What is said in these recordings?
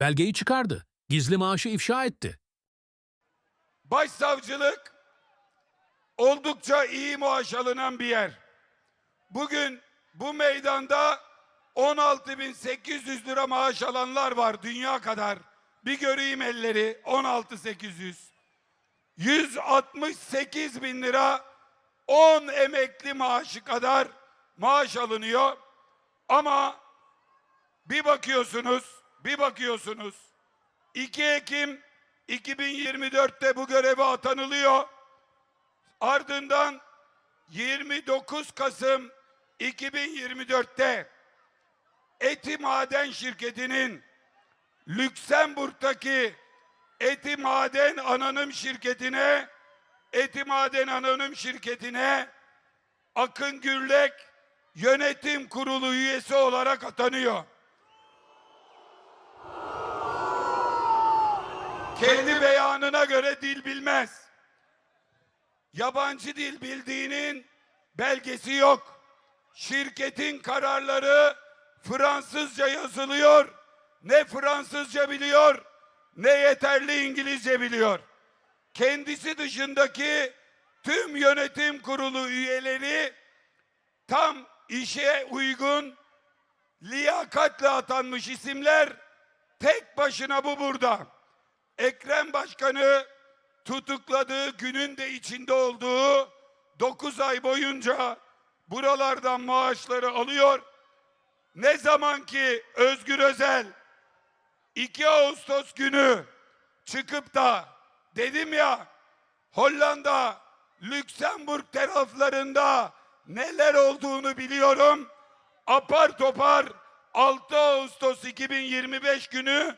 Belgeyi çıkardı. Gizli maaşı ifşa etti. Başsavcılık oldukça iyi maaş alınan bir yer. Bugün bu meydanda 16.800 lira maaş alanlar var dünya kadar. Bir göreyim elleri 16.800. 168 bin lira 10 emekli maaşı kadar maaş alınıyor. Ama bir bakıyorsunuz, bir bakıyorsunuz 2 Ekim 2024'te bu göreve atanılıyor. Ardından 29 Kasım 2024'te Eti Maden Şirketi'nin Lüksemburg'daki Eti Maden Anonim Şirketi'ne Eti Maden Anonim Şirketi'ne Akın Gürlek yönetim kurulu üyesi olarak atanıyor. Kendi beyanına göre dil bilmez. Yabancı dil bildiğinin belgesi yok. Şirketin kararları Fransızca yazılıyor. Ne Fransızca biliyor, ne yeterli İngilizce biliyor. Kendisi dışındaki tüm yönetim kurulu üyeleri tam işe uygun liyakatle atanmış isimler tek başına bu burada. Ekrem Başkanı tutukladığı günün de içinde olduğu 9 ay boyunca buralardan maaşları alıyor. Ne zaman ki Özgür Özel 2 Ağustos günü çıkıp da dedim ya Hollanda, Lüksemburg taraflarında neler olduğunu biliyorum. Apar topar 6 Ağustos 2025 günü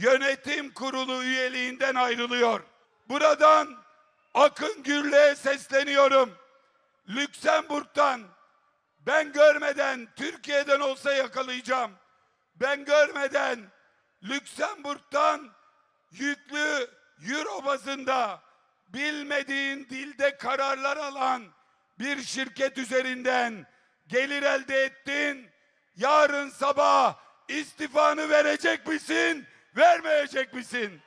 yönetim kurulu üyeliğinden ayrılıyor. Buradan Akın Gürlü'ye sesleniyorum. Lüksemburg'dan ben görmeden Türkiye'den olsa yakalayacağım. Ben görmeden Lüksemburg'dan yüklü euro bazında bilmediğin dilde kararlar alan bir şirket üzerinden gelir elde ettin. Yarın sabah istifanı verecek misin, vermeyecek misin?